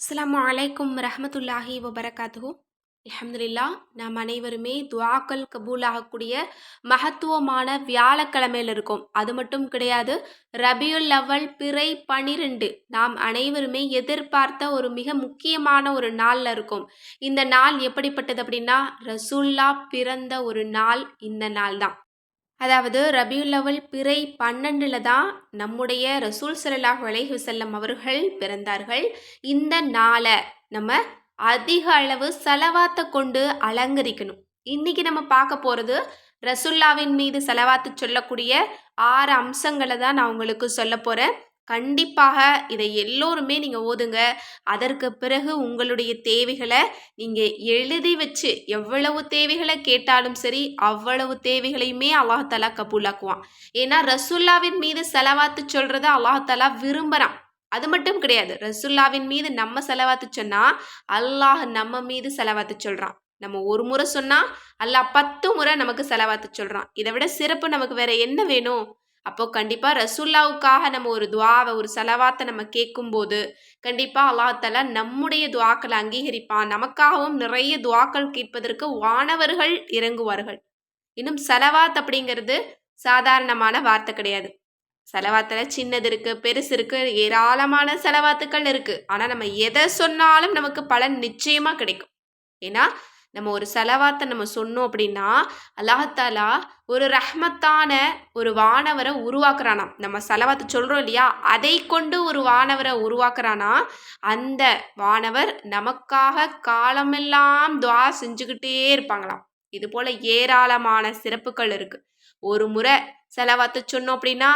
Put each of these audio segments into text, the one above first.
அஸ்லாம் அலைக்கும் ரஹமத்துல்லாஹி வபரகாத்து அல்ஹம்துலில்லா நாம் அனைவருமே துஆக்கள் கபூலாகக்கூடிய மகத்துவமான வியாழக்கிழமையில் இருக்கோம். அது மட்டும் கிடையாது ரபியுல் லவல் பிறை பனிரெண்டு. நாம் அனைவருமே எதிர்பார்த்த ஒரு மிக முக்கியமான ஒரு நாளில் இருக்கும். இந்த நாள் எப்படிப்பட்டது அப்படின்னா ரசூல்லா பிறந்த ஒரு நாள் இந்த நாள் தான் அதாவது ரபியுல்லவல் பிறை பன்னெண்டில் தான் நம்முடைய ரசூல் ஸல்லல்லாஹு அலைஹி வஸல்லம் அவர்கள் பிறந்தார்கள். இந்த நாளை நம்ம அதிக அளவு செலவாத்தை கொண்டு அலங்கரிக்கணும். இன்னைக்கு நம்ம பார்க்க போகிறது ரசுல்லாவின் மீது செலவாத்து சொல்லக்கூடிய ஆறு அம்சங்களை தான் நான் உங்களுக்கு சொல்ல போகிறேன் கண்டிப்பாக இதை எல்லோருமே நீங்கள் ஓதுங்க. அதற்கு பிறகு உங்களுடைய தேவைகளை நீங்கள் எழுதி வச்சு எவ்வளவு தேவைகளை கேட்டாலும் சரி அவ்வளவு தேவைகளையுமே அல்லாஹாலா கபூலாக்குவான். ஏன்னா ரசுல்லாவின் மீது செலவாத்து சொல்கிறத அல்லாஹாலா விரும்புகிறான் அது மட்டும் கிடையாது. ரசுல்லாவின் மீது நம்ம செலவாத்து சொன்னால் அல்லாஹ் நம்ம மீது செலவாத்து சொல்கிறான் நம்ம ஒரு முறை சொன்னால் அல்லாஹ் பத்து முறை நமக்கு செலவாத்து சொல்கிறான் இதை விட சிறப்பு நமக்கு வேற என்ன வேணும்? அப்போ கண்டிப்பாக ரசுல்லாவுக்காக நம்ம ஒரு துவாவை ஒரு செலவாத்தை நம்ம கேட்கும்போது கண்டிப்பாக அல்லாஹால நம்முடைய துவாக்களை அங்கீகரிப்பான். நமக்காகவும் நிறைய துவாக்கள் கேட்பதற்கு வானவர்கள் இறங்குவார்கள். இன்னும் செலவாத் அப்படிங்கிறது சாதாரணமான வார்த்தை கிடையாது. செலவாத்தில் சின்னது இருக்குது பெருசு இருக்குது ஏராளமான செலவாத்துக்கள் இருக்குது ஆனால் நம்ம எதை சொன்னாலும் நமக்கு பலன் நிச்சயமாக கிடைக்கும். ஏன்னா நம்ம ஒரு செலவாத்தை நம்ம சொன்னோம் அப்படின்னா அல்லாஹாலா ஒரு ரஹ்மத்தான ஒரு வானவரை உருவாக்குறானாம். நம்ம செலவாத்தை சொல்கிறோம் இல்லையா? அதை கொண்டு ஒரு வானவரை உருவாக்குறானா? அந்த வானவர் நமக்காக காலமெல்லாம் துவா செஞ்சுக்கிட்டே இருப்பாங்களாம். இது போல் ஏராளமான சிறப்புகள் இருக்குது ஒரு முறை செலவாத்த சொன்னோம் அப்படின்னா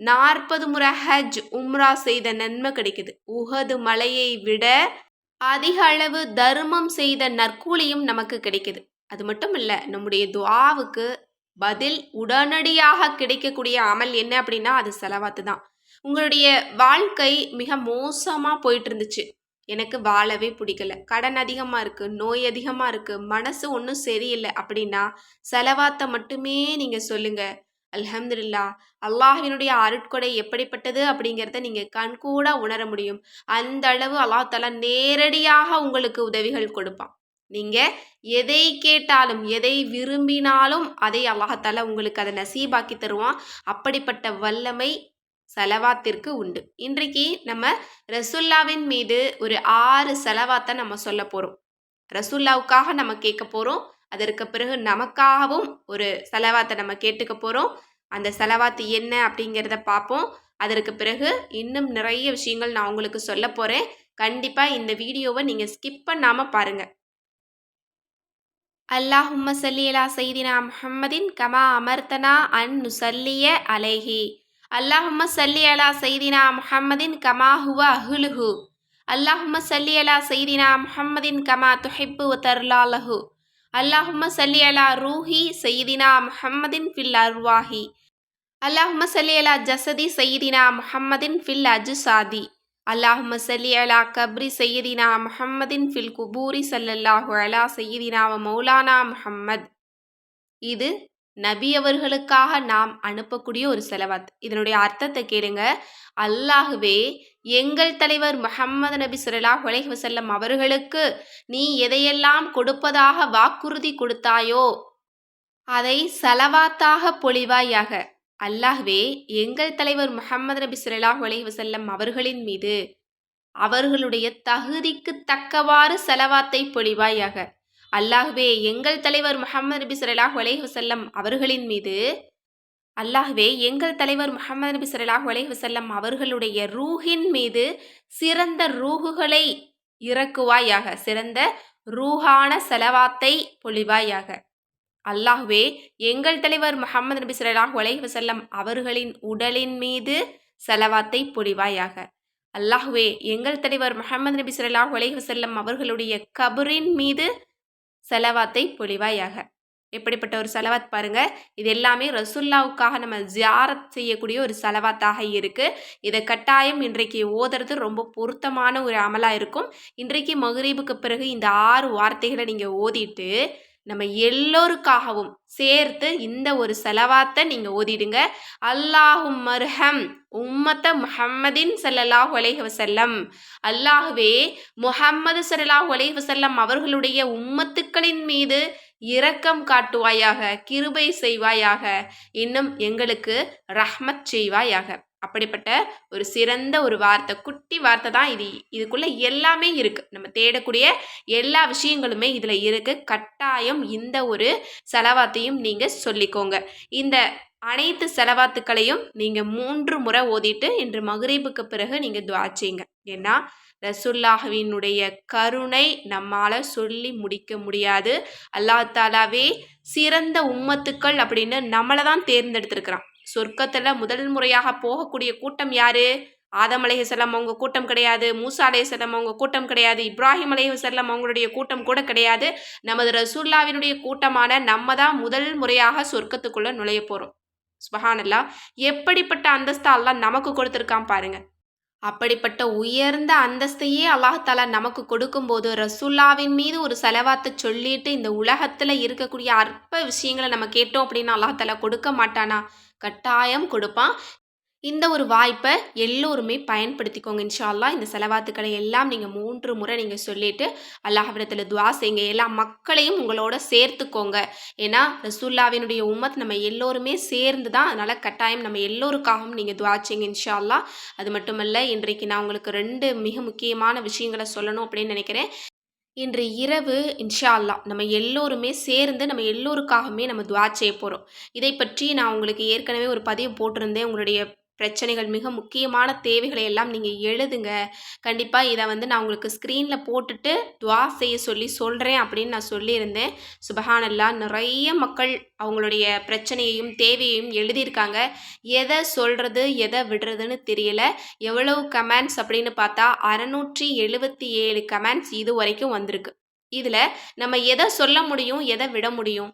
நாற்பது முறை ஹஜ் உம்ரா செய்த நன்மை கிடைக்குது. உகது மலையை விட அதிக அளவு தர்மம் செய்த நற்கூலியும் நமக்கு கிடைக்குது. அது மட்டும் இல்லை நம்முடைய துவாவுக்கு பதில் உடனடியாக கிடைக்கக்கூடிய அமல் என்ன அப்படின்னா அது செலவாத்து தான். உங்களுடைய வாழ்க்கை மிக மோசமாக போயிட்டு இருந்துச்சு எனக்கு வாழவே பிடிக்கல. கடன் அதிகமாக இருக்குது நோய் அதிகமாக இருக்குது மனசு ஒன்றும் சரியில்லை அப்படின்னா செலவாத்த மட்டுமே நீங்கள் சொல்லுங்கள் அல்ஹம்துலில்லா அல்லாஹினுடைய அருட்கொடை எப்படிப்பட்டது அப்படிங்கிறத நீங்கள் கண்கூட உணர முடியும். அந்த அளவு அல்லாஹ் தலா நேரடியாக உங்களுக்கு உதவிகள் கொடுப்பான். நீங்கள் எதை கேட்டாலும் எதை விரும்பினாலும் அதை அல்லாஹால உங்களுக்கு அதை நசீபாக்கி தருவான். அப்படிப்பட்ட வல்லமை செலவாத்திற்கு உண்டு. இன்றைக்கு நம்ம ரசுல்லாவின் மீது ஒரு ஆறு செலவாத்தை நம்ம சொல்ல போகிறோம் ரசுல்லாவுக்காக நம்ம கேட்க போகிறோம் அதற்கு பிறகு நமக்காகவும் ஒரு செலவாத்தை நம்ம கேட்டுக்க போகிறோம் அந்த செலவாத்து என்ன அப்படிங்கிறத பார்ப்போம். அதற்கு பிறகு இன்னும் நிறைய விஷயங்கள் நான் உங்களுக்கு சொல்ல போகிறேன் கண்டிப்பாக இந்த வீடியோவை நீங்கள் ஸ்கிப் பண்ணாமல் பாருங்கள் அல்லாஹும்ம சல்லியலா செய்தினா முஹம்மதின் கமா அமர்த்தனா அன் நுசல்லிய அலைஹி. அல்லாஹும்ம சல்லி அலா சைதினா முஹம்மதின் கமா ஹுவ அஹுலுஹு. அல்லாஹும்ம சல்லி அலா சைதினா முஹம்மதின் கமா துஹிப்பு தர்லாலஹு. அல்லாஹும்ம சல்லி அலா ரூஹி சைதினா முஹம்மதின் ஃபில் அர்வாஹி. அல்லாஹும்ம சல்லி அலா ஜசதி சைதினா முஹம்மதின் ஃபில் அஜுசாதி. அல்லாஹும்ம சல்லி அலா கப்ரி சையதினா முஹம்மதின் ஃபில் குபூரி சல்லல்லாஹு அலா சையதினா மௌலானா முஹம்மத். இது நபி அவர்களுக்காக நாம் அனுப்பக்கூடிய ஒரு செலவாத். இதனுடைய அர்த்தத்தை கேளுங்க. அல்லாஹுவே எங்கள் தலைவர் முஹம்மது நபி சுரலா உலஹி வசல்லம் அவர்களுக்கு நீ எதையெல்லாம் கொடுப்பதாக வாக்குறுதி கொடுத்தாயோ அதை செலவாத்தாக பொழிவாயாக. அல்லாஹ்வே எங்கள் தலைவர் முஹம்மது நபி சுரலா உலஹி வசல்லம் அவர்களின் மீது அவர்களுடைய தகுதிக்கு தக்கவாறு செலவாத்தை பொழிவாயாக. அல்லாஹ்வே எங்கள் தலைவர் முகமது நபி சல்லாஹ் அலேஹ் அவர்களின் மீது அல்லாஹ்வே எங்கள் தலைவர் முகமது நபி சல்லாஹ் அலேஹ் அவர்களுடைய ரூஹின் மீது சிறந்த ரூகுகளை இறக்குவாயாக சிறந்த ரூஹான செலவாத்தை பொழிவாயாக. அல்லாஹ்வே எங்கள் தலைவர் முகமது நபி சல்லாஹ் அலேஹ் அவர்களின் உடலின் மீது செலவாத்தை பொழிவாயாக. அல்லாஹ்வே எங்கள் தலைவர் முகமது நபி சல்லாஹ் அலேஹ் அவர்களுடைய கபரின் மீது செலவாத்தை பொழிவாயாக எப்படிப்பட்ட ஒரு செலவாத் பாருங்க. இது எல்லாமே ரசுல்லாவுக்காக நம்ம ஜியாரத் செய்யக்கூடிய ஒரு செலவாத்தாக இருக்கு. இதை கட்டாயம் இன்றைக்கு ஓதுறது ரொம்ப பொருத்தமான ஒரு அமலாக இருக்கும். இன்றைக்கு மகரீபுக்கு பிறகு இந்த ஆறு வார்த்தைகளை நீங்கள் ஓதிட்டு நம்ம எல்லோருக்காகவும் சேர்த்து இந்த ஒரு செலவாத்தை நீங்கள் ஓதிடுங்க. அல்லாஹும் மர்ஹம். உம்மத்த முஹம்மதின் சல்லல்லாஹு அலைஹி வசல்லம் அல்லாஹுவே முஹம்மது சல்லாஹூ அலைஹி வசல்லம் அவர்களுடைய உம்மத்துக்களின் மீது இரக்கம் காட்டுவாயாக கிருபை செய்வாயாக. இன்னும் எங்களுக்கு ரஹ்மத் செய்வாயாக. அப்படிப்பட்ட ஒரு சிறந்த ஒரு வார்த்தை குட்டி வார்த்தை தான் இது. இதுக்குள்ளே எல்லாமே இருக்குது நம்ம தேடக்கூடிய எல்லா விஷயங்களுமே இதில் இருக்குது கட்டாயம் இந்த ஒரு செலவாத்தையும் நீங்கள் சொல்லிக்கோங்க. இந்த அனைத்து செலவாத்துக்களையும் நீங்கள் மூன்று முறை ஓதிட்டு இன்று மகரீபுக்கு பிறகு நீங்கள் துவாச்சிங்க ஏன்னா ரசுல்லாஹவினுடைய கருணை நம்மால் சொல்லி முடிக்க முடியாது. அல்லா தாலாவே சிறந்த உம்மத்துக்கள் அப்படின்னு நம்மளை தான் தேர்ந்தெடுத்திருக்கிறான். சொர்க்கத்தில் முதல் முறையாக போகக்கூடிய கூட்டம் யாரு? ஆதம் செல்லம் அவங்க கூட்டம் கிடையாது. மூசா செல்லம் அவங்க கூட்டம் கிடையாது. இப்ராஹிம் செல்லம் அவங்களுடைய கூட்டம் கூட கிடையாது. நமது ரசூல்லாவினுடைய கூட்டமான நம்ம தான் முதல் முறையாக சொர்க்கத்துக்குள்ள நுழைய போகிறோம் சுபஹானல்லா. எப்படிப்பட்ட அந்தஸ்தாலாம் நமக்கு கொடுத்துருக்கான் பாருங்க. அப்படிப்பட்ட உயர்ந்த அந்தஸ்தையே அல்லாஹாலா நமக்கு கொடுக்கும்போது ரசுல்லாவின் மீது ஒரு செலவாத்தை சொல்லிட்டு இந்த உலகத்தில் இருக்கக்கூடிய அற்ப விஷயங்களை நம்ம கேட்டோம் அப்படின்னு அல்லாஹாலா கொடுக்க மாட்டானா? கட்டாயம் கொடுப்பான். இந்த ஒரு வாய்ப்பை எல்லோருமே பயன்படுத்திக்கோங்க. இன்ஷால்லா இந்த செலவாத்துக்களை எல்லாம் நீங்கள் மூன்று முறை நீங்கள் சொல்லிவிட்டு அல்லாஹிடத்தில் துவா செய்யுங்க. எல்லா மக்களையும் உங்களோட சேர்த்துக்கோங்க. ஏன்னா ரசூல்லாவினுடைய உம்மத் நம்ம எல்லோருமே சேர்ந்து தான் அதனால் கட்டாயம் நம்ம எல்லோருக்காகவும் நீங்கள் துவா செய்யுங்க இன்ஷால்லா அது மட்டுமல்ல இன்றைக்கு நான் உங்களுக்கு ரெண்டு மிக முக்கியமான விஷயங்களை சொல்லணும் அப்படின்னு நினைக்கிறேன். இன்று இரவு இன்ஷா அல்லா நம்ம எல்லோருமே சேர்ந்து நம்ம எல்லோருக்காகவுமே நம்ம துவா செய்ய போகிறோம் இதை பற்றி நான் உங்களுக்கு ஏற்கனவே ஒரு பதிவு போட்டிருந்தேன். உங்களுடைய பிரச்சனைகள் மிக முக்கியமான தேவைகளை எல்லாம் நீங்கள் எழுதுங்க. கண்டிப்பாக இதை வந்து நான் உங்களுக்கு ஸ்க்ரீனில் போட்டுட்டு துவா செய்ய சொல்லி சொல்கிறேன் அப்படின்னு நான் சொல்லியிருந்தேன். சுபஹானல்லா நிறைய மக்கள் அவங்களுடைய பிரச்சனையையும் தேவையையும் எழுதியிருக்காங்க. எதை சொல்கிறது எதை விடுறதுன்னு தெரியல. எவ்வளவு கமெண்ட்ஸ் அப்படின்னு பார்த்தா அறநூற்றி எழுபத்தி ஏழு கமெண்ட்ஸ் இது வரைக்கும் வந்திருக்கு. இதில் நம்ம எதை சொல்ல முடியும் எதை விட முடியும்?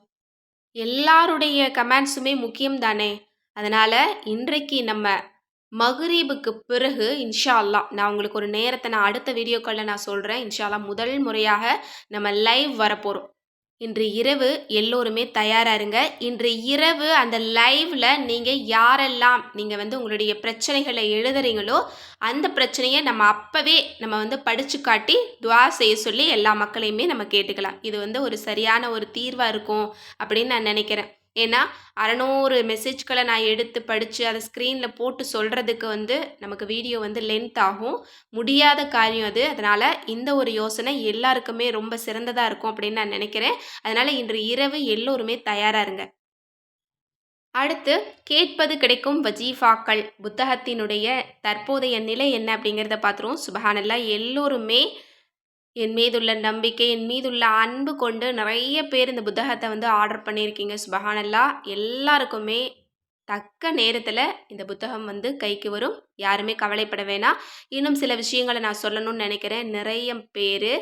எல்லாருடைய கமெண்ட்ஸுமே முக்கியம் தானே அதனால் இன்றைக்கு நம்ம மகுரீபுக்கு பிறகு இன்ஷா அல்லா நான் உங்களுக்கு ஒரு நேரத்தை நான் அடுத்த வீடியோக்களில் நான் சொல்கிறேன் இன்ஷா அல்லா முதல் முறையாக நம்ம லைவ் வரப்போகிறோம் இன்று இரவு எல்லோருமே தயாராக இருங்க. இன்று இரவு அந்த லைவில் நீங்கள் யாரெல்லாம் நீங்கள் வந்து உங்களுடைய பிரச்சனைகளை எழுதுறீங்களோ அந்த பிரச்சனையை நம்ம அப்போவே நம்ம வந்து படித்து காட்டி துவா செய்ய சொல்லி எல்லா மக்களையுமே நம்ம கேட்டுக்கலாம். இது வந்து ஒரு சரியான ஒரு தீர்வாக இருக்கும் அப்படின்னு நான் நினைக்கிறேன். ஏன்னா அறநூறு மெசேஜ்களை நான் எடுத்து படித்து அதை ஸ்க்ரீனில் போட்டு சொல்கிறதுக்கு வந்து நமக்கு வீடியோ வந்து லென்த் ஆகும். முடியாத காரியம் அது. அதனால் இந்த ஒரு யோசனை எல்லாருக்குமே ரொம்ப சிறந்ததாக இருக்கும் அப்படின்னு நான் நினைக்கிறேன். அதனால் இன்று இரவு எல்லோருமே தயாராக இருங்க. அடுத்து கேட்பது கிடைக்கும் வஜீஃபாக்கள். புத்தகத்தினுடைய தற்போதைய நிலை என்ன அப்படிங்கிறத பார்த்துருவோம். சுபஹானல்லா எல்லோருமே என் மீதுள்ள நம்பிக்கை என் மீதுள்ள அன்பு கொண்டு நிறைய பேர் இந்த புத்தகத்தை வந்து ஆர்டர் பண்ணியிருக்கீங்க. சுபஹானல்லா எல்லாருக்குமே தக்க நேரத்தில் இந்த புத்தகம் வந்து கைக்கு வரும். யாருமே கவலைப்பட வேணாம். இன்னும் சில விஷயங்களை நான் சொல்லணும்னு நினைக்கிறேன். நிறைய பேர்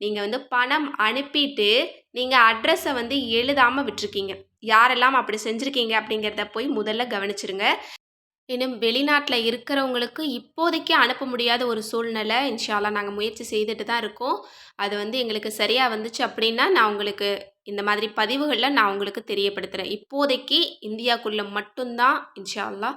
நீங்கள் வந்து பணம் அனுப்பிட்டு நீங்கள் அட்ரஸை வந்து எழுதாமல் விட்டுருக்கீங்க. யாரெல்லாம் அப்படி செஞ்சுருக்கீங்க அப்படிங்கிறத போய் முதல்ல கவனிச்சிருங்க. இன்னும் வெளிநாட்டில் இருக்கிறவங்களுக்கு இப்போதைக்கு அனுப்ப முடியாத ஒரு சூழ்நிலை. இன்ஷால்லா நாங்கள் முயற்சி செய்துட்டு தான் இருக்கோம். அது வந்து எங்களுக்கு சரியாக வந்துச்சு அப்படின்னா நான் உங்களுக்கு இந்த மாதிரி பதிவுகளில் நான் உங்களுக்கு தெரியப்படுத்துகிறேன் இப்போதைக்கு இந்தியாக்குள்ளே மட்டும்தான் இன்ஷால்லா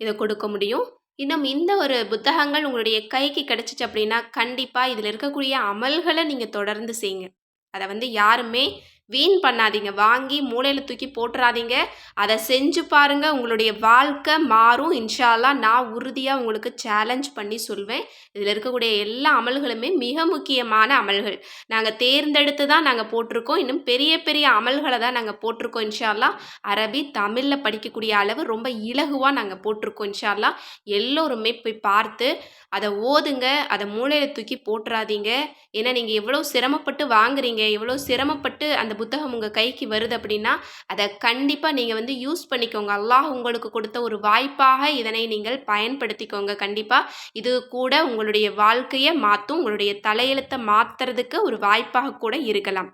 இதை கொடுக்க முடியும். இன்னும் இந்த ஒரு புத்தகங்கள் உங்களுடைய கைக்கு கிடச்சிச்சு அப்படின்னா கண்டிப்பாக இதில் இருக்கக்கூடிய அமல்களை நீங்கள் தொடர்ந்து செய்யுங்க. அதை வந்து யாருமே வீண் பண்ணாதீங்க. வாங்கி மூளையில் தூக்கி போட்டுறாதீங்க. அதை செஞ்சு பாருங்கள் உங்களுடைய வாழ்க்கை மாறும். இன்ஷால்லா நான் உறுதியாக உங்களுக்கு சேலஞ்ச் பண்ணி சொல்வேன். இதில் இருக்கக்கூடிய எல்லா அமல்களுமே மிக முக்கியமான அமல்கள். நாங்கள் தேர்ந்தெடுத்து தான் நாங்கள் போட்டிருக்கோம். இன்னும் பெரிய பெரிய அமல்களை தான் நாங்கள் போட்டிருக்கோம் இன்ஷால்லா அரபி தமிழில் படிக்கக்கூடிய அளவு ரொம்ப இலகுவாக நாங்கள் போட்டிருக்கோம் இன்ஷால்லா எல்லோருமே போய் பார்த்து அதை ஓதுங்க. அதை மூளையில் தூக்கி போட்டுறாதீங்க. ஏன்னா நீங்கள் எவ்வளோ சிரமப்பட்டு வாங்குறீங்க. எவ்வளோ சிரமப்பட்டு அந்த புத்தகம் உங்கள் கைக்கு வருது அப்படின்னா அதை கண்டிப்பாக நீங்கள் வந்து யூஸ் பண்ணிக்கோங்க. அல்லாஹ் உங்களுக்கு கொடுத்த ஒரு வாய்ப்பாக இதனை நீங்கள் பயன்படுத்திக்கோங்க. கண்டிப்பாக இது கூட உங்களுடைய வாழ்க்கையை மாற்றும் உங்களுடைய தலையெழுத்தை மாற்றுறதுக்கு ஒரு வாய்ப்பாக கூட இருக்கலாம்.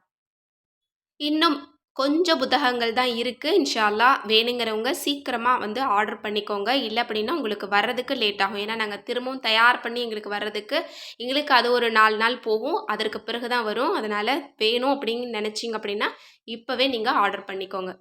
இன்னும் கொஞ்சம் புத்தகங்கள் தான் இருக்குது இன்ஷா வேணுங்கிறவங்க சீக்கிரமாக வந்து ஆர்டர் பண்ணிக்கோங்க. இல்லை அப்படின்னா உங்களுக்கு வர்றதுக்கு லேட் ஆகும். ஏன்னா நாங்கள் திரும்பவும் தயார் பண்ணி எங்களுக்கு வர்றதுக்கு எங்களுக்கு அது ஒரு நாலு நாள் போகும். அதற்கு பிறகு தான் வரும். அதனால் வேணும் அப்படின்னு நினச்சிங்க அப்படின்னா இப்போவே நீங்கள் ஆர்டர் பண்ணிக்கோங்க.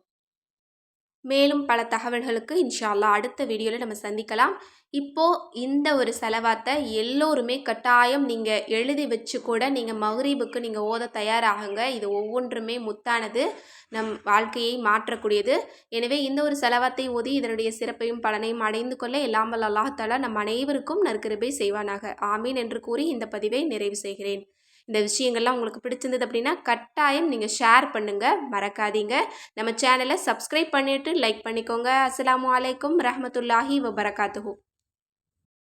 மேலும் பல தகவல்களுக்கு இன்ஷா அடுத்த வீடியோவில் நம்ம சந்திக்கலாம். இப்போது இந்த ஒரு செலவாத்தை எல்லோருமே கட்டாயம் நீங்கள் எழுதி வச்சு கூட நீங்கள் மகரீபுக்கு நீங்கள் ஓத தயாராகுங்க. இது ஒவ்வொன்றுமே முத்தானது. நம் வாழ்க்கையை மாற்றக்கூடியது. எனவே இந்த ஒரு செலவாத்தை ஓதி இதனுடைய சிறப்பையும் பலனையும் அடைந்து கொள்ள எல்லாமல் அல்லாஹாலா நம் அனைவருக்கும் நற்கிருபை செய்வானாக. ஆமீன் என்று கூறி இந்த பதிவை நிறைவு செய்கிறேன். இந்த விஷயங்கள்லாம் உங்களுக்கு பிடிச்சிருந்தது அப்படின்னா கட்டாயம் நீங்கள் ஷேர் பண்ணுங்கள் மறக்காதீங்க. நம்ம சேனலை சப்ஸ்கிரைப் பண்ணிவிட்டு லைக் பண்ணிக்கோங்க. அஸ்லாம் அலைக்கும். ரஹமத்துல்லாஹி வபரகாத்துஹூ.